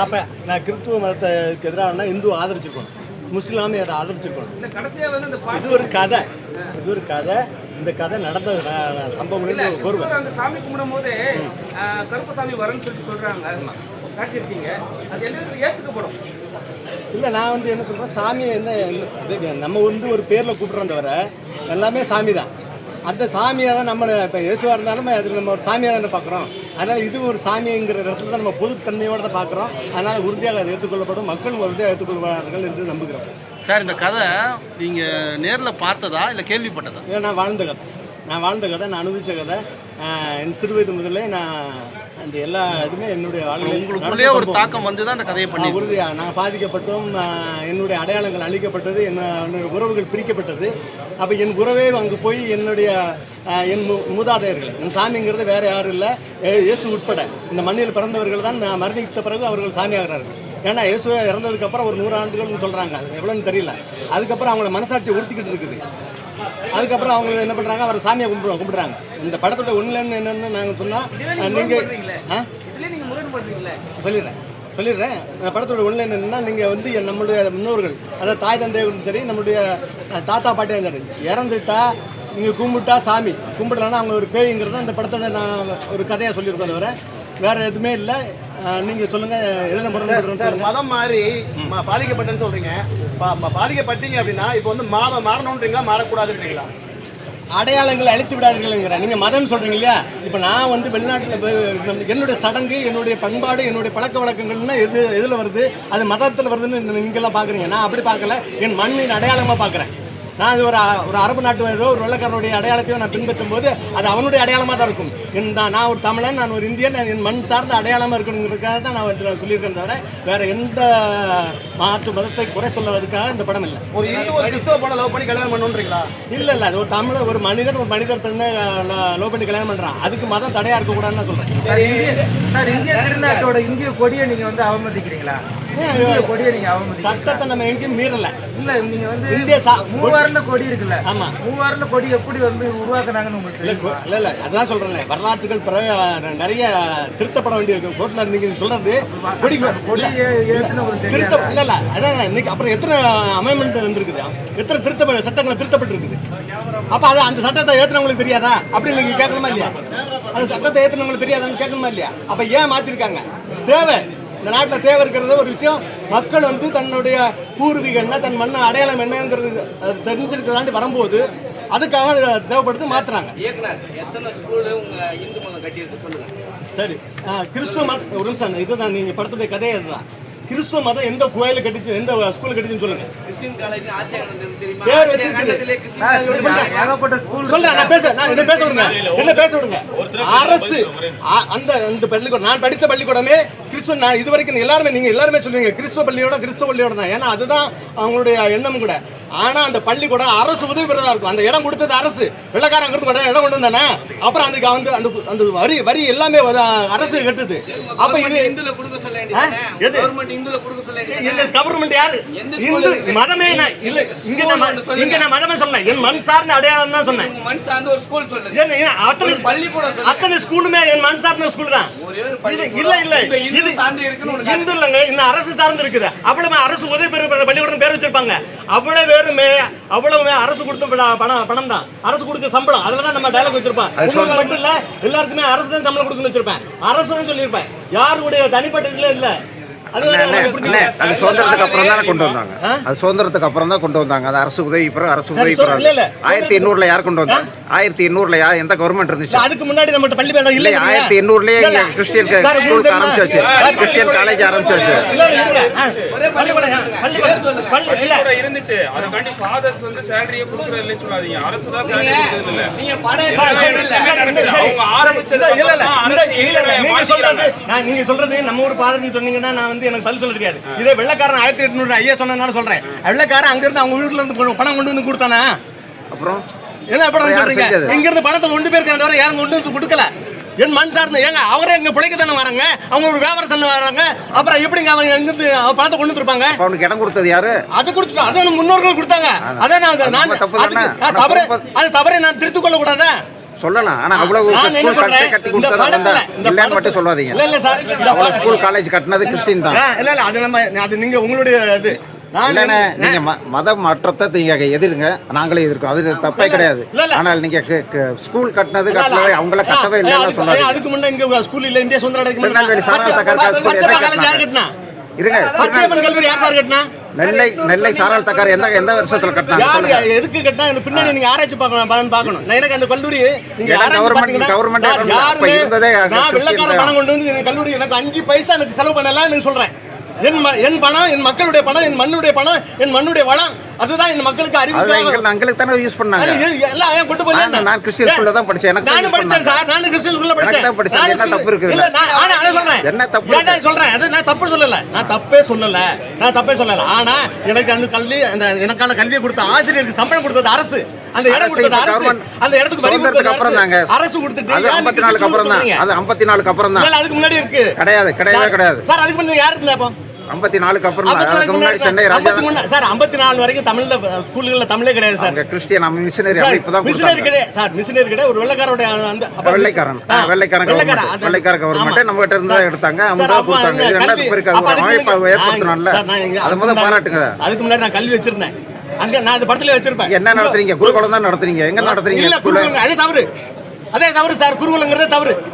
அப்போ நான் கிறிஸ்துவ மதத்துக்கு எதிரான இந்து ஆதரிச்சிருக்கணும். முஸ்லாமே அதை ஆதரிச்சிருக்கணும். இது ஒரு கதை. இது ஒரு கதை. இந்த கதை நடந்த சம்பவங்கள் ஒருவர் அங்க சாமி கும்பிடும் போதே கருப்பசாமி வரேன்னு சொல்லிட்டு சொல்றாங்க. காட்டியிருக்கீங்க. அது எல்லாருக்கும் ஏத்துக்கப்படும். இல்லை நான் வந்து என்ன சொல்கிறேன் சாமியை என்ன நம்ம வந்து ஒரு பேரில் கூப்பிட்றோம் தவிர எல்லாமே சாமி தான் அந்த சாமியை தான் நம்ம இப்போ இயேசுவாக இருந்தாலும் அது நம்ம ஒரு சாமியாக தானே பார்க்குறோம். அதனால் இது ஒரு சாமிங்கிற இடத்துல தான் நம்ம பொதுத்தன்மையோடு தான் பார்க்குறோம். அதனால் உறுதியாக அது ஏற்றுக்கொள்ளப்படும். மக்கள் உறுதியாக ஏற்றுக்கொள்வார்கள் என்று நம்புகிறோம். சார் இந்த கதை நீங்கள் நேரில் பார்த்ததா இல்லை கேள்விப்பட்டதா? ஏன்னா நான் வாழ்ந்த கதை. நான் வாழ்ந்த கதை நான் அனுபவித்த கதை. என் சிறு வயது முதல்ல நான் அந்த எல்லா இதுவுமே என்னுடைய வாழ்க்கையில் உங்களுக்குள்ளேயே ஒரு தாக்கம் வந்து தான் அந்த கதையை பண்ணி நான் உறுதியா நான் பாதிக்கப்பட்டோம். என்னுடைய அடையாளங்கள் அழிக்கப்பட்டது என்ன என்னுடைய உறவுகள் பிரிக்கப்பட்டது. அப்போ என் உறவே அங்கே போய் என்னுடைய என் மு மூதாதையர்கள் என் சாமிங்கிறது வேற யாரும் இல்லை. இயேசு உட்பட. இந்த மண்ணில் பிறந்தவர்கள் தான் நான் மரணித்த பிறகு அவர்கள் சாமி ஆகிறார்கள் ஏன்னா இயேசு இறந்ததுக்கு அப்புறம் ஒரு நூறு ஆண்டுகள்னு சொல்கிறாங்க எவ்வளோன்னு தெரியல. அதுக்கப்புறம் அவங்கள மனசாட்சி உறுத்திக்கிட்டு இருக்குது. அதுக்கப்புறம் அவங்க என்ன பண்ணுறாங்க அவர் சாமியை கும்பிடு கும்பிடுறாங்க. இந்த படத்தோட ஒன்றுலன்னு என்னென்னு நாங்கள் சொன்னால் நீங்கள் ஆ? சொல்லிடுறேன். சொல்லிடுறேன். அந்த படத்தோட ஒன்று என்னென்னா நீங்கள் வந்து நம்மளுடைய முன்னோர்கள் அதாவது தாய் தந்தையும் சரி நம்மளுடைய தாத்தா பாட்டியும் சரி இறந்துட்டா நீங்கள் கும்பிட்டா சாமி. கும்பிடலன்னா அவங்க ஒரு பேய்ங்கிறது இந்த படத்தோட நான் ஒரு கதையாக சொல்லியிருக்கோம் தவிர வேறு எதுவுமே இல்லை. எதில் முரண் சார் மதம் மாறி பாதிக்கப்பட்டேன்னு சொல்றீங்க. பாதிக்கப்பட்டீங்க அப்படின்னா இப்போ வந்து மாதம் மாறணுன்றீங்களா மாறக்கூடாதுன்றீங்களா? அடையாளங்களை அழித்து விடாதீர்கள்ங்கிற நீங்கள் மதம் சொல்கிறீங்க இல்லையா? இப்போ நான் வந்து வெளிநாட்டில் என்னுடைய சடங்கு என்னுடைய பண்பாடு என்னுடைய பழக்க வழக்கங்கள்னா எது எதில் வருது? அது மதத்தில் வருதுன்னு நீங்கள்லாம் பார்க்குறீங்க நான் அப்படி பார்க்கல. என் மண்ணின் அடையாளமாக பார்க்குறேன் நான் அது ஒரு ஒரு அரபு நாட்டு ஏதோ ஒரு வெள்ளக்காரனுடைய அடையாளத்தையும் நான் பின்பற்றும் போது அது அவனுடைய அடையாளமாக தான் இருக்கும். என் தான் நான் ஒரு தமிழன் நான் ஒரு இந்தியன் நான் என் மண் சார்ந்த அடையாளமாக இருக்கணுங்கிறதுக்காக தான் நான் சொல்லியிருக்கேன் தவிர வேறு எந்த மாற்று மதத்தை குறை சொல்வதற்காக இந்த படம் இல்லை. ஒரு இந்து ஒரு கிறிஸ்தவ பொண்ணை லவ் பண்ணி கல்யாணம் பண்ணுன்றீங்களா? இல்ல இல்ல அது ஒரு தமிழ் ஒரு மனிதன் ஒரு மனிதர் பெண்ணை லவ் பண்ணி கல்யாணம் பண்றான். அதுக்கு மதம் தடையா இருக்க கூடாதுன்னு சொல்றேன். சார் இந்திய சார் இந்திய திருநாட்டோட இந்திய கொடியை நீங்க வந்து அவமதிக்கிறீங்களா? சட்டத்தை நம்ம எங்கேயும் மீறல. இல்ல நீங்க வந்து இந்திய மூவர்ண கொடி இருக்குல்ல? ஆமா. மூவர்ண கொடி எப்படி வந்து உருவாக்குனாங்கன்னு உங்களுக்கு இல்ல இல்ல அதான் சொல்றேன். வரலாற்றுகள் பிறகு நிறைய திருத்தப்பட வேண்டிய கோர்ட்ல நீங்க சொல்றது கொடி கொடி திருத்த? இல்ல இல்ல அதான் இன்னைக்கு அப்புறம் எத்தனை அமெண்ட்மெண்ட் வந்திருக்குது? எத்தனை திருத்த சட்டங்கள் திருத்தப்பட்டிருக்குது? அப்ப அது அந்த சட்டத்தை ஏத்துனவங்களுக்கு தெரியாதா? அப்படின்னு நீங்க கேட்கணுமா இல்லையா? அந்த சட்டத்தை ஏத்துனவங்களுக்கு தெரியாதான்னு கேட்கணுமா இல்லையா? அப்ப ஏன் மாத்திருக்காங்க? தேவை. இந்த நாட்டில் தேவை இருக்கிறது ஒரு விஷயம். மக்கள் வந்து தன்னுடைய பூர்வீகம் என்ன தன் மண்ண அடையாளம் என்னங்கிறது அது தெரிஞ்சிருக்கிறதாண்டி வரும்போது அதுக்காக அது தேவைப்படுத்து மாத்துறாங்க. சரி கிறிஸ்துவ மதம் ஒரு நிமிஷம் இதுதான் நீங்க படத்துடைய கதையே இதுதான் கிறிஸ்துவ மதம் எந்த கோயில கட்டிச்சு எந்த ஸ்கூல் கட்டிச்சுன்னு சொல்லுங்க. பேர் ஸ்கூல் சொல்ல நான் பேச நான் என்ன பேச விடுங்க? என்ன பேச விடுங்க? அரசு அந்த இந்த பள்ளிக்கூடம் நான் படித்த பள்ளிக்கூடமே கிறிஸ்துவ நான் இது வரைக்கும் எல்லாருமே நீங்க எல்லாருமே சொல்லுவீங்க கிறிஸ்துவ பள்ளியோட கிறிஸ்துவ பள்ளியோட தான். ஏன்னா அதுதான் அவங்களுடைய எண்ணம் கூட. ஆனா அந்த பள்ளிக்கூடம் அரசு உதவி பெறதா இருக்கும். அந்த இடம் கொடுத்தது அரசு. வெள்ளக்காரன் அங்கிருந்து கொண்டு இடம் கொண்டு வந்தானே? அப்புறம் அதுக்கு வந்து அந்த அந்த வரி வரி எல்லாமே அரசு கட்டுது. அப்ப இது? கவர்மெண்ட் யாரு? இந்து? மதமே இல்ல இங்க நான் சொல்லுங்க. இங்க நான் மதமே சொன்னேன். என் மண் சார்ந்த அடையாளம் தான் சொன்னேன். மண் சார்ந்த ஒரு ஸ்கூல் ஏன், அத்தனை பள்ளிக்கூடம் சொல்லுங்க. அத்தனை ஸ்கூலுமே என் மண் சார்ந்த ஸ்கூல் தான். இல்ல இல்ல. இது சார்ந்து இருக்குன்னு இந்து இல்லைங்க இந்த அரசு சார்ந்து இருக்குது. அவ்வளவு அரசு உதவி பெற வச்சிருப்பாங்க அவ்வளவு பேருமே அவ்வளவுமே அரசு கொடுத்த பண- பணம் பணம் தான் அரசு கொடுக்க சம்பளம். அதுல தான் நம்ம டைலாக் வச்சிருப்போம். உங்களுக்கு மட்டும் இல்ல எல்லாருக்குமே அரசு தான் சம்பளம் கொடுக்கணும்னு வச்சிருப்பேன். அரசு தான் சொல்லியிருப்பேன். யாருடைய தனிப்பட்ட இதுல இல்ல. அது சுதந்திரத்துக்கு அப்புறம் தானே கொண்டு வந்தாங்க? அது சுதந்திரத்துக்கு அப்புறம் தான் கொண்டு வந்தாங்க. அது அரசு உதவி பெறும் அரசு உதவி பெறும். ஆயிரத்தி எண்ணூறுல யார் கொண்டு வந்தாங்க? ஆயிரத்தி எண்ணூறுல யார் எந்த கவர்மெண்ட் இருந்துச்சு? இல்ல, அதுக்கு முன்னாடி நம்ம பள்ளி இல்ல ஆயிரத்தி எண்ணூறுலயே கிறிஸ்டியன் ஸ்கூல் ஆரம்பிச்சாச்சு. கிறிஸ்டியன் காலேஜ் ஆரம்பிச்சாச்சு. இருந்துச்சு. அதுக்காண்டி ஃபாதர்ஸ் வந்து சேலரியே சொல்லாதீங்க. அரசு தான் சேலரி இல்ல நீங்க படம் அவங்க ஆரம்பிச்சது இல்ல, இல்ல. சொல்றது நான் நீங்க சொல்றது நம்ம ஊர் பாதர்னு சொன்னீங்கன்னா நான் வந்து எனக்கு பதில் சொல்ல தெரியாது. இதே வெள்ளக்காரன் ஆயிரத்தி எட்நூறு ஐயா சொன்னதுனால சொல்றேன். வெள்ளக்காரன் அங்க இருந்து அவங்க ஊர்ல இருந்து பணம் கொண்டு வந்து கொடுத்தானா? அப்புறம்? என்ன படம் சொல்றீங்க? இங்க இருந்து பணத்தை கொண்டு போயிருக்காங்க தவிர யாரும் கொண்டு வந்து கொடுக்கல. என் மண் சார்ந்த ஏங்க அவரே இங்க பிழைக்க தானே வராங்க. அவங்க ஒரு வியாபாரம் சந்தை வராங்க. அப்புறம் எப்படிங்க அவங்க எங்க இருந்து அவன் பணத்தை கொண்டு வந்துருப்பாங்க அவனுக்கு இடம் கொடுத்தது யாரு? அது கொடுத்துட்டோம். அதான் முன்னோர்கள் கொடுத்தாங்க. அதான் நான் தவறு. அது தவறை நான் திருத்திக் கொள்ள கூடாதா சொல்லலாம். ஆனா அவ்வளவு ஸ்கூல் கட்டி சொல்றேன்? கட்டி இந்த கொடுத்தா படத்துல வந்தா இந்த இல்லைன்னு மட்டும் சொல்லாதீங்க. இல்ல இல்ல சார் இந்த அவ்வளவு ஸ்கூல் காலேஜ் கட்டினது கிறிஸ்டின் தான். இல்ல இல்ல அது நம்ம அது நீங்க உங்களுடைய இது. நீங்க மத மாற்றத்தை நீங்க எதிருங்க. நாங்களே எதிர்க்கோம் அது தப்பே கிடையாது. ஆனால் நீங்க ஸ்கூல் கட்டினது. கட்டவே அவங்கள கட்டவே இல்லைன்னு சொல்லாதீங்க அதுக்கு முன்ன இங்க ஸ்கூல் இல்ல இந்திய சுதந்திர திருநெல்வேலி ஸ்கூல் யார் கட்டினா? இருங்க கல்லூரி யார் சார் கட்டினா? நெல்லை நெல்லை சாரல் தக்கார் எந்த எந்த வருஷத்துல கட்டினாங்க? எதுக்கு கட்டினா? இந்த பின்னாடி நீங்க ஆராய்ச்சி பார்க்கணும்? பார்க்கணும், நான் எனக்கு அந்த கல்லூரி நீங்க சார், அப்ப யாருமே இருந்ததே நான் வெள்ளக்கார. பணம் கொண்டு வந்து இந்த கல்லூரி எனக்கு அஞ்சு பைசா எனக்கு செலவு பண்ணல எனக்கு சொல்றேன். என் என் பணம் என் மக்களுடைய பணம் என் மண்ணுடைய பணம் என் மண்ணுடைய வளம். அதுதான் இந்த மக்களுக்கு அறிவு. எங்களுக்கு தானே யூஸ் பண்ணாங்க. எல்லாம் ஏன் கொண்டு போய் நான் நான் கிறிஸ்டியன் ஸ்கூல்ல தான் படிச்சேன். எனக்கு நானும் படிச்சேன். சார். நானும் கிறிஸ்டியன் ஸ்கூல்ல படிச்சேன். தான் படிச்சேன். என்ன தப்பு இருக்குது? இல்ல நான் ஆனா அதை சொல்றேன். என்ன தப்பு ஏன்டா சொல்றேன்? அது நான் தப்பு சொல்லல. நான் தப்பே சொல்லல. நான் தப்பே சொல்லல. ஆனா எனக்கு அந்த கல்வி அந்த எனக்கான கல்வியை கொடுத்த ஆசிரியருக்கு சம்பளம் கொடுத்தது அரசு. அந்த இடம் கொடுத்தது அரசு. அந்த இடத்துக்கு வரி சுதந்திரத்துக்கு கொடுத்தது அப்புறம் தாங்க. அரசு. கொடுத்துட்டு அது ஏன் ஐம்பத்தி நீங்க நாலுக்கு அப்புறம் தான்? அது ஐம்பத்தி நாலுக்கு அப்புறம் தான். அதுக்கு முன்னாடி இருக்கு. கிடையாது கிடையவே கிடையாது. சார் அதுக்கு முன்னாடி யாரு இருந்தா அப்போ? ஐம்பத்தி நாலுக்கு அப்புறம் முன்னாடி சென்னை ராஜா சார் ஐம்பத்தி நாலு வரைக்கும் தமிழ்ல ஸ்கூல்கள்ல தமிழே கிடையாது சார். கிறிஸ்டியன் நம்ம மிஷினரி சார், அமைப்பு தான் மிஷினரி கிடையாது சார் மிஷினரி கிடையாது. ஒரு வெள்ளக்காரோட அந்த வெள்ளைக்காரன். வெள்ளைக்காரன் வெள்ளைக்கார கவர்மெண்ட். நம்ம கிட்ட இருந்து எடுத்தாங்க. அவங்க கொடுத்தாங்க. இது ரெண்டாவது பேருக்கு முன்னாடி- ஏற்படுத்தணும்ல அது முதல் பாராட்டுங்க. அதுக்கு முன்னாடி நான் கல்வி வச்சிருந்தேன். அங்க நான் அந்த படத்துல வச்சிருப்பேன். என்ன நடத்துறீங்க? குருகுலம் தான் நடத்துறீங்க. எங்க நடத்துறீங்க? அதே தவறு. அதே தவறு சார். குருகுலங்கிறதே தவறு.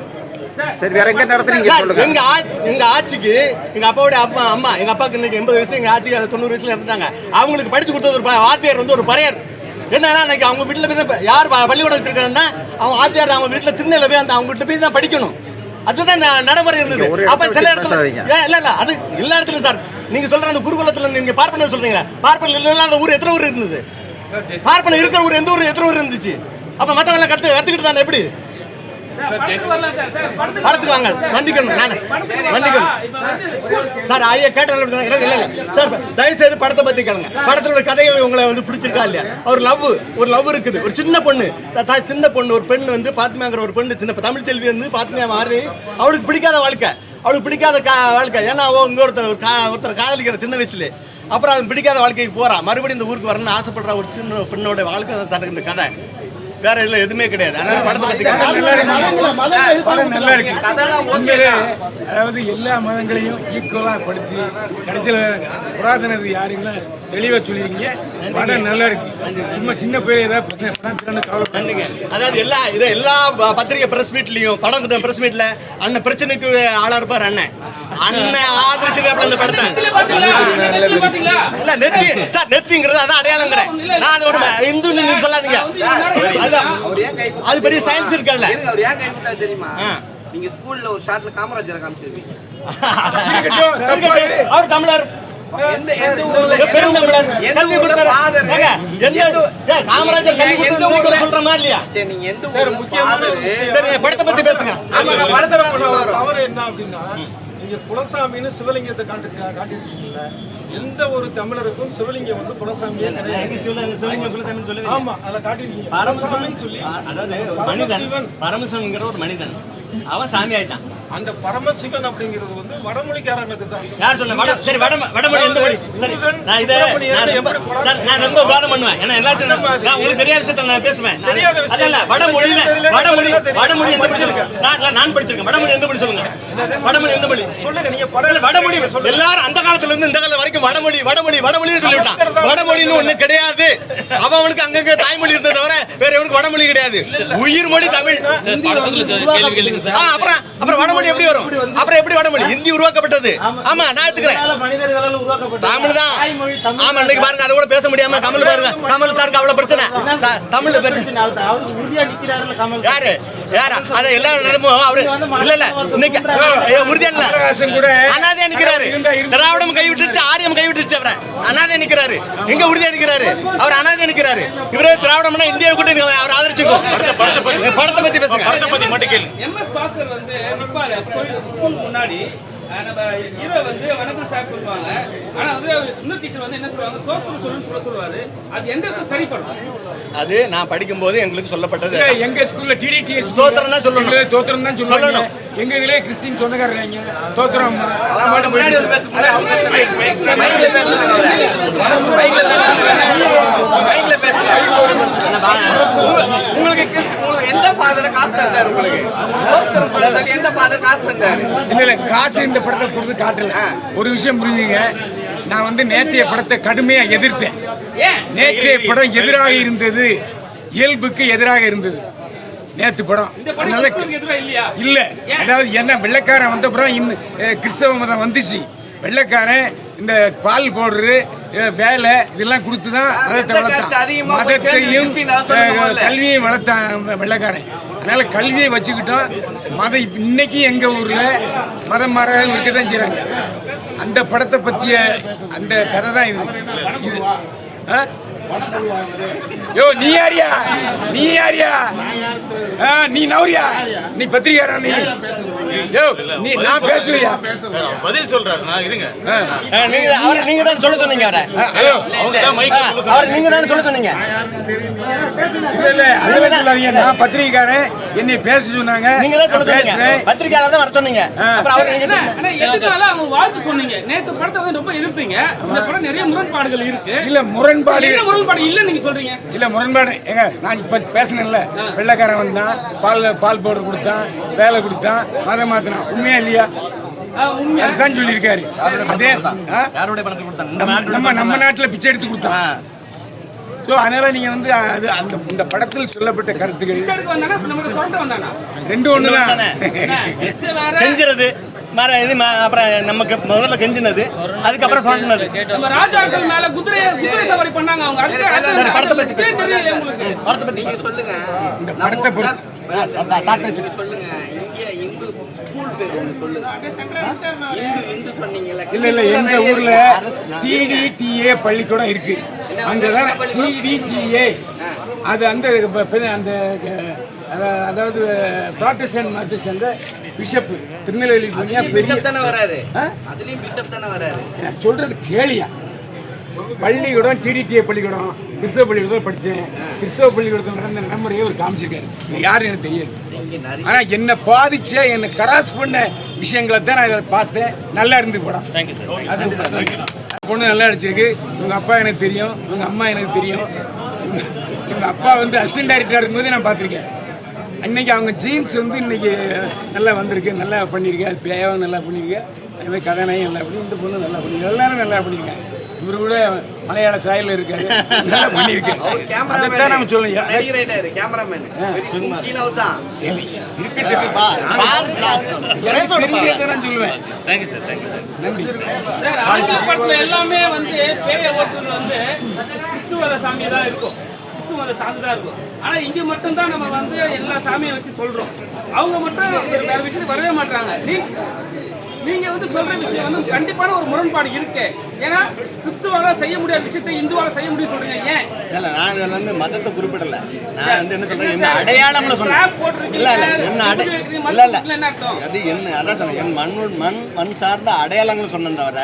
சரி வேற எங்க நடத்துறீங்க சொல்லுங்க. எங்க ஆ- எங்க ஆட்சிக்கு எங்க அப்பாவுடைய அப்பா அம்மா எங்க அப்பாவுக்கு இன்னைக்கு எண்பது வயசு எங்க ஆட்சிக்கு தொண்ணூறு வயசுல இறந்துட்டாங்க. அவங்களுக்கு படிச்சு கொடுத்தது ஒரு வாத்தியார் வந்து ஒரு பறையர். என்னன்னா இன்னைக்கு அவங்க வீட்டுல போய் தான் யார் ப- பள்ளிக்கூடம் வச்சிருக்காங்கன்னா அவங்க ஆத்தியார் அவங்க வீட்டுல திருநெல்ல போய் அந்த அவங்க வீட்டுல போய் தான் படிக்கணும். அதுதான் நடைமுறை இருந்தது. அப்ப சில இடத்துல இல்ல இல்ல அது எல்லா இடத்துலயும் சார். நீங்க சொல்ற அந்த குருகுலத்துல நீங்க பார்ப்பன சொல்றீங்க பார்ப்பன இல்லைன்னா அந்த ஊர் எத்தனை ஊர் இருந்தது? பார்ப்பன இருக்கிற ஊர் எந்த ஊர் எத்தனை ஊர் இருந்துச்சு? அப்ப மத்தவங்க எல்லாம் கத்து கத்துக்கிட்டு தானே எப்படி? படத்துக்கு வாங்க. மன்னிக்கணும் நான். படத்துக்கு மன்னிக்கணும் வரலாம். இப்ப வந்து ஸ்கூல் சார் ஐயா கேட்டால இல்ல இல்ல சார் தயவு செய்து படத்தை பத்தி கேளுங்க. படத்தோட கதைகள் உங்களை வந்து பிடிச்சிருக்கா இல்லையா? ஒரு லவ் ஒரு லவ் இருக்குது. ஒரு சின்ன பொண்ணு. சின்ன பொண்ணு ஒரு பெண் வந்து பாத்மாங்கிற ஒரு பெண்ணு சின்ன தமிழ் செல்வி வந்து பாத்மியா மாறி. அவளுக்கு பிடிக்காத வாழ்க்கை. அவளுக்கு பிடிக்காத கா வாழ்க்கை. ஏன்னா அவ இங்க ஒருத்தர் ஒரு கா ஒருத்தர் காதலிக்கிற சின்ன வயசுல. அப்புறம் அவன் பிடிக்காத வாழ்க்கைக்கு போறா. மறுபடியும் இந்த ஊருக்கு வரணும்னு ஆசைப்படுற ஒரு சின்ன பெண்ணோட வாழ்க்கை தான் இந்த கதை. வேற இல்லை எதுவுமே கிடையாது. அதனால படத்தை நல்லா இருக்கு. உண்மையிலே அதாவது எல்லா மதங்களையும் ஈக்குவலாக படுத்தி கடைசியில் புராதனது யாருங்களா தெளிவாக சொல்லியிருக்கீங்க படம் நல்லா இருக்கு. சும்மா சின்ன பேர் ஏதாவது. அதாவது எல்லா இது எல்லா பத்திரிகை பிரஸ் மீட்லயும் படம் பிரஸ் மீட்ல அண்ணன் பிரச்சனைக்கு ஆளா இருப்பார் அண்ணன். அண்ணன் ஆதரிச்சிருக்காப்ல இந்த படத்தை? இல்ல நெத்தி சார் நெத்திங்கிறது அதான் அடையாளங்கிறேன். நான் அது ஒரு இந்து நீங்க சொல்லாதீங்க. அதுதான். அது பெரிய சயின்ஸ் இருக்குல்ல அவர் ஏன் தெரியுமா. நீங்க ஸ்கூல்ல ஒரு ஷாட்ல காமராஜரை காமிச்சிருக்கீங்க. அவர் தமிழர். எந்த எந்த ஊர்ல பெருந்தமிழர் எந்த கல்வி ஊர்ல கொடுத்தாரு. father? ஏங்க, என்ன ஏன் காமராஜர் கல்வி எந்த கொடுத்தது ஊர்ல? சொல்ற மாதிரி இல்லையா சரி நீங்க எந்த ஊர்ல father? சரி படத்தை பத்தி பேசுங்க ஆமா, நான் படத்தை தான் சொல்ல வரோம். தவறு என்ன அப்படின்னா நீங்க குலசாமின்னு சிவலிங்கத்தை காட்டு காட்டிருக்கீங்கல்ல எந்த ஒரு தமிழருக்கும் சிவலிங்கம் வந்து குலசாமியே கிடையாது ஆமா அதுல காட்டிருக்கீங்க பரமசிவன் சொல்லி அதாவது ஒரு மனிதன் பரமசிவன்கிற ஒரு மனிதன் அவன் சாமி ஆயிட்டான் அந்த பரமசிவன் அப்படிங்கிறது வந்து வடமொழிக்காரனுக்கு தான். யார் சொன்ன வட சரி வட வடமொழி எந்த மொழி சரி, நான் இதை நான் ரொம்ப விவாதம் பண்ணுவேன். ஏன்னா எல்லாத்தையும் நான் உங்களுக்கு தெரியாத விஷயத்த நான் பேசுவேன். தெரியாத விஷயம். இல்ல. வடமொழியில வடமொழி. வடமொழி எந்த மொழி? சொல்லுங்க நான் நான் படிச்சிருக்கேன். வடமொழி எந்த மொழி சொல்லுங்க? வடமொழி எந்த மொழி? சொல்லுங்க நீங்க படம் வடமொழி எல்லாரும் அந்த காலத்துல இருந்து இந்த காலம் வரைக்கும் வடமொழி வடமொழி வடமொழின்னு சொல்லிவிட்டான் வடமொழின்னு ஒண்ணு கிடையாது. அவன் அவனுக்கு அங்கங்க தாய்மொழி இருந்ததை தவிர வேற எவனுக்கு வடமொழி கிடையாது. உயிர் மொழி தமிழ். ஆ, அப்புறம் அப்புறம் வடமொழி எப்படி வரும்? அப்புறம் எப்படி வடமொழி? ஹிந்தி உருவாக்கப்பட்டது. ஆமா. நான் எடுத்துக்கிறேன் தமிழ் தான் தமிழ் ஆமா இன்னைக்கு பாருங்க அதை கூட பேச முடியாம கமல் பாருங்க. கமல் சாருக்கு அவ்வளவு பிரச்சனை. த- தமிழ்ல பிரச்சனை. யாரு? யாரா? அத எல்லா அவரு இல்ல இல்ல. இன்னைக்கு உறுதியா இல்ல. அனாதையா நிக்கிறாரு. திராவிடம் கைவிட்டுருச்சு ஆரியம் கைவிட்டுருச்சு அவரை. அனாதையா நிக்கிறாரு. எங்க உறுதியா நிக்கிறாரு? அவர் அனாதையா நிக்கிறாரு. இவரே திராவிடம்னா இந்தியா கூட்டி அவர் ஆதரிச்சுக்கோ. படத்தை பத்தி பேசுங்க. படத்தை பத்தி மட்டும் கேளு. எம்எஸ் பாஸ்கர் வந்து நிப்பாரு ஸ்கூல் முன்னாடி நம்ம ஹீரோ வந்து வணக்கம் சார் சொல்லுவாங்க. ஆனா வந்து அவர் இன்னொரு டீச்சர் வந்து என்ன சொல்லுவாங்க? சோப்பு சொல்லுன்னு சொல்ல சொல்லுவாரு. அது எந்த சரிப்படும்? அது நான் படிக்கும்போது எங்களுக்கு சொல்லப்பட்டது எங்க ஸ்கூல்ல டிடிடிஎஸ் ஸ்தோத்திரம் தான் சொல்லணும். தோத்திரம் தான் சொல்லணும். எங்க இதுலயே கிறிஸ்டின் சொந்தக்காரர் நீங்க. தோத்துறோம் உங்களுக்கு எந்த ஃபாதர் காசு தந்தாரு உங்களுக்கு? எந்த ஃபாதர் காசு தந்தாரு? இல்ல இல்ல காசு இந்த படத்தை கொடுத்து காட்டல ஒரு விஷயம் புரிஞ்சுங்க. நான் வந்து நேற்றைய படத்தை கடுமையா எதிர்த்தேன். நேற்றைய படம் எதிராக இருந்தது. இயல்புக்கு எதிராக இருந்தது. நேத்து படம். படம் அதனால இல்ல. அதாவது என்ன வெள்ளைக்காரன் வந்த அப்புறம் இன்னும் கிறிஸ்தவ மதம் வந்துச்சு. வெள்ளைக்காரன் இந்த பால் பவுடரு வேலை இதெல்லாம் கொடுத்து தான் மதத்தையும். கல்வியையும் வளர்த்தான் வெள்ளைக்காரன். அதனால் கல்வியை வச்சுக்கிட்டோம். மதம் இன்னைக்கு எங்கள் ஊரில் மதம் மாறாக இருக்க தான் செய்கிறாங்க அந்த படத்தை பற்றிய அந்த கதை தான் இது. இது ஆ? யோ நீ யாரியா? நீ யாரியா? ஆ, நீ நவரியா? நீ பத்திரிகாரா நீ? யோ நீ நான் பேசுவியா? பதில் சொல்றாரு நான் இருங்க. நீங்க அவரை நீங்க தான் சொல்ல சொன்னீங்க அவரை. ஹலோ. அவர் நீங்க தான் சொல்ல சொன்னீங்க. நான் பத்திரிகைக்காரன். என்னை பேச சொன்னாங்க. நீங்க தான் சொல்ல சொன்னீங்க. பத்திரிக்கையாளர் தான் வர சொன்னீங்க. அப்புறம் அவர் நீங்க எதுனால அவங்க வாழ்த்து சொன்னீங்க? நேத்து படத்தை வந்து ரொம்ப எதிர்த்தீங்க இந்த படம் நிறைய முரண்பாடுகள் இருக்கு. இல்ல முரண்பாடு? முரண்பாடு இல்ல நீங்க சொல்றீங்க. இல்ல முரண்பாடு. ஏங்க நான் இப்ப பேசினேன்ல. வெள்ளைக்காரன் வந்தான் பால் பால் பவுடர் கொடுத்தான் வேலை கொடுத்தான் மதம் மாத்தினான். உண்மையா இல்லையா? அதுதான் சொல்லியிருக்காரு. அதே நம்ம நம்ம நாட்டுல பிச்சை எடுத்து கொடுத்தான். ஸோ அதனால நீங்க வந்து அது அந்த இந்த படத்தில் சொல்லப்பட்ட கருத்துக்கள் ரெண்டு ஒன்று தான்? மர இது ம- அப்புறம் நமக்கு முதல்ல கெஞ்சினது. அதுக்கப்புறம் சொன்னது நம்ம ராஜாக்கள் மேல குதிரை குதிரை சவாரி பண்ணாங்க. அவங்க அடுத்த அடுத்த படத்தை பத்தி தெரியல உங்களுக்கு. படத்தை பத்தி சொல்லுங்க. இந்த படத்தை பொறுத்து. நீங்க சொல்லுங்க. இங்க இந்து ஸ்கூல் பேர் ஒண்ணு சொல்லுங்க. இந்து இந்து சொன்னீங்கல்ல. இல்ல இல்ல எங்க ஊர்ல டிடிடிஏ பள்ளிக்கூடம் இருக்கு. அங்கதான் டிடிடிஏ அது அந்த அந்த அதாவது ப்ராட்டஸ்டன்ட் மதத்தை சேர்ந்த பிஷப் திருநெல்வேலி போனியா பெரிய பிஷப் தானே வராரு? அதுலயும் பிஷப் தானே வராரு. நான் சொல்றது கேளியா. பள்ளிக்கூடம் டிடிடிஏ பள்ளிக்கூடம் கிறிஸ்தவ பள்ளிக்கூடம் படித்தேன் கிறிஸ்தவ பள்ளிக்கூடத்தில் நடந்த நடைமுறையை ஒரு காமிச்சிருக்காரு. யாரும் எனக்கு தெரியாது. இங்க நிறைய ஆனா என்னை பாதிச்ச என்னை கராஸ் பண்ண விஷயங்களை தான் நான் இதில் பார்த்தேன். நல்லா இருந்து படம் அது பொண்ணு நல்லா நடிச்சிருக்கு. உங்க அப்பா எனக்கு தெரியும். உங்க அம்மா எனக்கு தெரியும். உங்க- உங்க அப்பா வந்து அசிஸ்டன்ட் டைரக்டர் இருக்கும்போது நான் பார்த்துருக்கேன். அன்னைக்கு அவங்க ஜீன்ஸ் வந்து இன்னைக்கு நல்லா வந்திருக்கு. நல்லா பண்ணியிருக்கேன் அது பேயாவும் நல்லா பண்ணியிருக்கேன் அதே கதாநாயகம் நல்லா பண்ணி இந்த பொண்ணு நல்லா பண்ணிருக்கு எல்லாரும் நல்லா பண்ணியிருக்காங்க இவரு கூட மலையாள சாயலில் இருக்காரு. நல்லா பண்ணியிருக்கேன் அதைத்தான் நம்ம சொல்லணும். நான் சொல்லுவேன். நன்றி. சார் எல்லாமே வந்து பேய வந்து கிறிஸ்துவ சாமி தான் இருக்கும். கிறிஸ்துவ அதை சார்ந்துதான் இருக்கும். ஆனா இங்க மட்டும் தான் நம்ம வந்து எல்லா சாமியை வச்சு சொல்றோம். அவங்க மட்டும் வேறு விஷயத்துக்கு வரவே மாட்டாங்க நீ நீங்க வந்து சொல்ற விஷயம் வந்து கண்டிப்பான ஒரு முரண்பாடு இருக்கு. ஏன்னா கிறிஸ்துவால செய்ய முடியாத விஷயத்தை இந்துவால செய்ய முடியும் சொல்றீங்க ஏன்? இல்ல நான் இதுல வந்து மதத்தை குறிப்பிடல. நான் வந்து என்ன சொல்றேன் என்ன சொன்னேன் போட்டிருக்கீங்க, இல்ல இல்ல என்ன இல்ல இல்ல? அது என்ன அதான் சொன்னேன். என் மண் மண் மண் சார்ந்த அடையாளங்கள் சொன்னேன் தவிர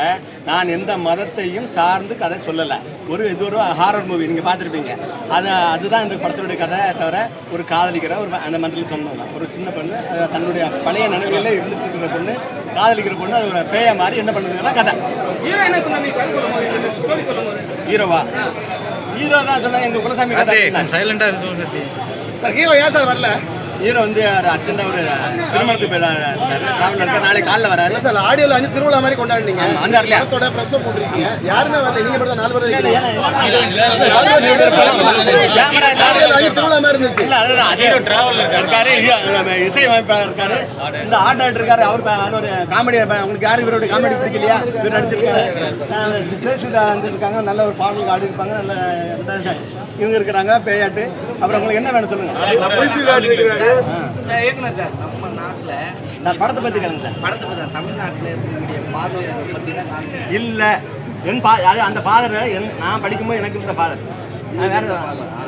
நான் எந்த மதத்தையும் சார்ந்து கதை சொல்லல. ஒரு இது ஒரு ஹாரர் மூவி நீங்க பார்த்துருப்பீங்க. அது அதுதான் இந்த படத்தினுடைய கதை தவிர ஒரு காதலிக்கிற ஒரு அந்த மந்திரில் சொன்னதுதான். ஒரு சின்ன பொண்ணு தன்னுடைய பழைய நினைவுகளில் இருந்துட்டு இருக்கிற பொண்ணு காதலிக்கிற பொண்ணு அது ஒரு பேய மாதிரி என்ன பண்ணுதுன்னா கதை. ஹீரோவா? ஹீரோ தான் சொன்னா எங்க குலசாமி கதை சைலண்டா இருக்கு ஹீரோ ஏன் சார் வரல? ஹீரோ வந்து அர்ஜென்டா ஒரு திருமணத்துக்கு போயிடாரு டிராவல் இருக்க நாளைக்கு காலைல வராரு. சார் ஆடியோல அஞ்சு திருவிழா மாதிரி கொண்டாடுனீங்க. ஆமா, வந்தாருலையா? படத்தோட பிரஸ் போட்டிருக்கீங்க. யாருமே வரல. நீங்க மட்டும் நாலு பேர் திருவிழா மாதிரி இருந்துச்சு. இல்ல அதுதான் அதே இருக்காரு இ- நம்ம இசையமைப்பாளர் இருக்காரு. இந்த ஆர்டர் இருக்காரு. அவர் ஒரு காமெடி உங்களுக்கு யாரு இவருடைய காமெடி பிடிக்கலையா? இவர்? நடிச்சிருக்காரு. ஜெயசுதா இருக்காங்க. நல்ல ஒரு பாடல் ஆடி இருப்பாங்க. நல்ல இவங்க இருக்கிறாங்க பேயாட்டு. அப்புறம் உங்களுக்கு என்ன வேணும் சொல்லுங்க. சார் நம்ம நாட்டுல நான் படத்தை பத்தி கேளுங்க சார். படத்தை பத்தி தமிழ்நாட்டுல இருக்கக்கூடிய தான் காமிச்சேன் இல்ல என் பா அது அந்த ஃபாதர் என் நான் படிக்கும்போது எனக்கு இருந்த ஃபாதர் நான் வேற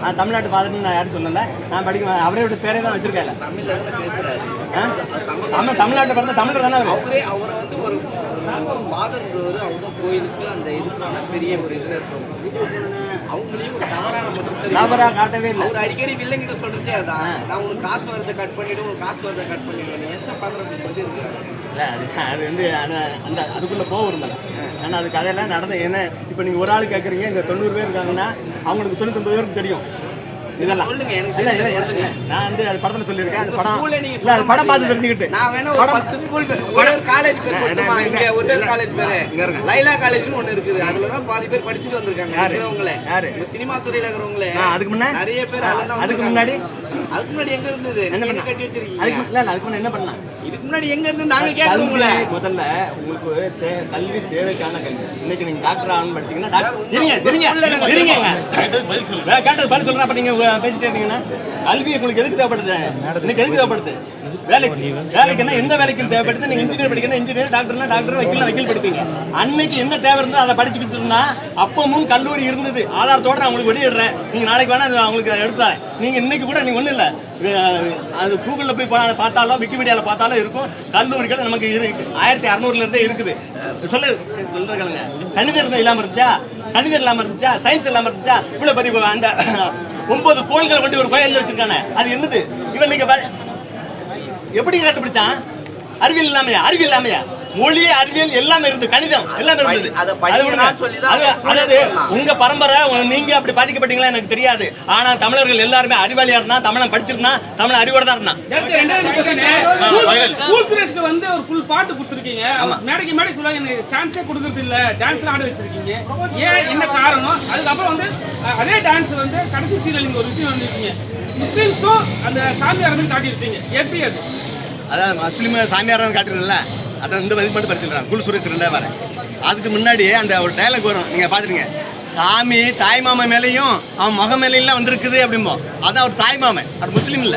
நான் தமிழ்நாட்டு ஃபாதர்னு நான் யாரும் சொல்லல. நான் படிக்கும் அவரோட பேரே தான் வச்சிருக்கேன் தமிழ்ல இருந்து பேசுறாரு. தமிழ் தமிழ்நாட்டு பிறந்த தமிழர் தானே அவரு? அவரே அவரை வந்து ஒரு ஃபாதர்ன்றவர் அவங்க கோயிலுக்கு அந்த இதுக்கான பெரிய ஒரு இதில் இருக்கும் அவங்களையும் ஒரு தவறான முச்சத்தை தவறா காட்டவே இல்லை. அவர் அடிக்கடி வில்லங்கிட்ட சொல்றதே அதான். நான் உனக்கு காசு வரதை கட் உனக்கு காசு வரதை கட் பண்ணிடுவேன் எந்த சொல்லியிருக்கிறாங்க இல்ல, அது வந்து அந்த அதுக்குள்ள போக விரும்பல ஆனால் அது கதையெல்லாம் நடந்த என்ன இப்போ நீங்கள் ஒரு ஆள் கேட்குறீங்க இங்கே தொண்ணூறு பேர் இருக்காங்கன்னா அவங்களுக்கு தொண்ணூத்தொம்பது பேருக்கு தெரியும். இதெல்லாம் இல்ல, இல்ல, இல்ல. நான் வந்து அது படத்தில் சொல்லியிருக்கேன் அந்த படம் இல்ல அது சொல்ல படம் பார்த்து மாட்டீங்க. தெரிஞ்சுக்கிட்டு நான் வேணா ஒரு பத்து ஸ்கூல் பேர் ஒரே ஒரு காலேஜ் பேர் சொல்லட்டுமா இங்க ஒரே காலேஜ் பேரு இங்க இருங்க. லைலா காலேஜ்னு ஒண்ணு இருக்குது அதுல தான் பாதி பேர் படிச்சுட்டு வந்திருக்காங்க யாரு? இருக்கிறவங்களே யாரு? இந்த சினிமா துறையில இருக்கிறவங்களே ஆ, அதுக்கு முன்ன? நிறைய பேர் அதுக்கு. முன்னாடி? அதுக்கு முன்னாடி எங்க இருந்தது? என்ன கட்டி அதுக்கு வச்சிருக்கீங்க இல்ல இல்ல அதுக்கு முன்ன என்ன பண்ணலாம்? இதுக்கு முன்னாடி எங்க இருந்து நாங்க முதல்ல உங்களுக்கு கல்வி தேவைக்கான கல்வி. இன்னைக்கு நீங்க டாக்டர் படிச்சீங்கன்னா இருங்க கேட்டது கேட்டது பதில் சொல்றேன் அப்ப நீங்க பேசிட்டே இருந்தீங்கன்னா. கல்வி உங்களுக்கு எதுக்கு தேவைப்படுது? இன்னைக்கு எதுக்கு தேவைப்படுது? வேலைக்கு வேலைக்கு என்ன எந்த வேலைக்கு தேவைப்படுது? நீங்க இன்ஜினியர் படிக்கணும் இன்ஜினியர் டாக்டர்னா டாக்டர் வக்கீல் வக்கீல் படிப்பீங்க. அன்னைக்கு என்ன தேவை இருந்தோ அதை படிச்சுக்கிட்டு இருந்தா அப்பவும் கல்லூரி இருந்தது. ஆதாரத்தோட நான் உங்களுக்கு வெளியிடுறேன். நீங்க நாளைக்கு வேணா அவங்களுக்கு எடுத்தேன் நீங்க இன்னைக்கு கூட நீங்க ஒன்றும் இல்லை. அது கூகுள்ல போய் பா- பார்த்தாலும் விக்கிபீடியால பார்த்தாலும் இருக்கும். கல்லூரிகள் நமக்கு இருக்கு ஆயிரத்தி அறுநூறுல இருந்தே இருக்குது. சொல்லு சொல்லுங்க கணிதம் இல்லாம இருந்துச்சா? கணிதம் இல்லாம இருந்துச்சா? சயின்ஸ் இல்லாம இருந்துச்சா? இவ்வளவு பதிவு அந்த ஒன்பது கோள்களை கொண்டு ஒரு கோயில் வச்சிருக்கானே. அது என்னது? இவன் நீங்க எப்படி கண்டுபிடிச்சான்? அறிவியல் இல்லாமையா? அறிவியல் இல்லாமையா? மொழி அறிவியல் எல்லாமே இருந்து கணிதம் எல்லாமே இருந்தது. அதாவது. உங்க பரம்பரை நீங்க அப்படி பாதிக்கப்பட்டீங்களா எனக்கு தெரியாது. ஆனா தமிழர்கள் எல்லாருமே அறிவாளியா இருந்தா தமிழன் படிச்சிருந்தான் தமிழன் அறிவோட தான் இருந்தான். வந்து ஒரு ஃபுல் பாட்டு கொடுத்துருக்கீங்க. மேடைக்கு மேடை சொல்லுவாங்க எனக்கு சான்ஸே கொடுக்கறது இல்ல. டான்ஸ்ல ஆட வச்சிருக்கீங்க. ஏன் என்ன காரணம்? அதுக்கப்புறம் வந்து அதே டான்ஸ் வந்து கடைசி சீரியல் ஒரு விஷயம் வந்துருக்கீங்க முஸ்லீம்ஸும் அந்த எப்படி அது? அதான் முஸ்லீம் சாமியாரம் காட்டுறதுல அதை இந்த இது மட்டும் படிச்சிருக்கான் குல் சுரேஷ் ரெண்டே வரேன் அதுக்கு முன்னாடி அந்த ஒரு டைலாக் வரும். நீங்க பாத்துருங்க சாமி தாய் மாமன் மேலேயும் அவன் மகன் மேலேயும் வந்திருக்குது அப்படிம்போ. அதான் அவர் தாய் மாமன் அவர் முஸ்லீம் இல்ல.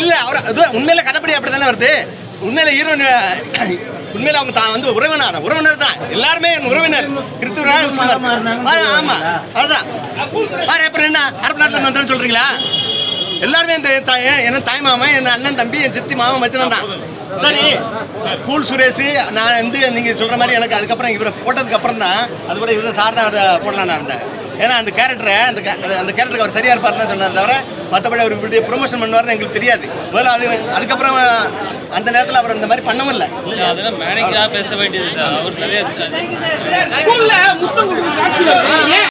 இல்ல அவர் அது உண்மையில கடைப்படி அப்படி தானே வருது. உண்மையில ஹீரோயின் உண்மையில அவங்க தான் வந்து உறவினர். உறவினர் தான். எல்லாருமே உறவினர்? ஆ, ஆமா. அதுதான் அரபு நாட்டுல வந்தேன்னு சொல்றீங்களா? எல்லாருமே இந்த தாய் என்ன தாய் மாமன் என் அண்ணன் தம்பி என் சித்தி மாமன் மச்சனம் தான். சரி கூல் சுரேஷ் நான் வந்து நீங்க சொல்ற மாதிரி எனக்கு அதுக்கப்புறம் இவரை போட்டதுக்கு அப்புறம் தான் அது கூட இவரை சார் தான் போடலாம் நான் இருந்தேன். ஏன்னா அந்த கேரக்டரை அந்த அந்த கேரக்டருக்கு அவர் சரியா இருப்பாருன்னு சொன்னார் தவிர மற்றபடி அவர் இப்படி ப்ரொமோஷன் பண்ணுவார்னு எங்களுக்கு தெரியாது. முதல்ல அது அதுக்கப்புறம் அந்த நேரத்தில் அவர் அந்த மாதிரி பண்ணவும் இல்லை. அதெல்லாம் பேச வேண்டியது சார் அவர் நிறைய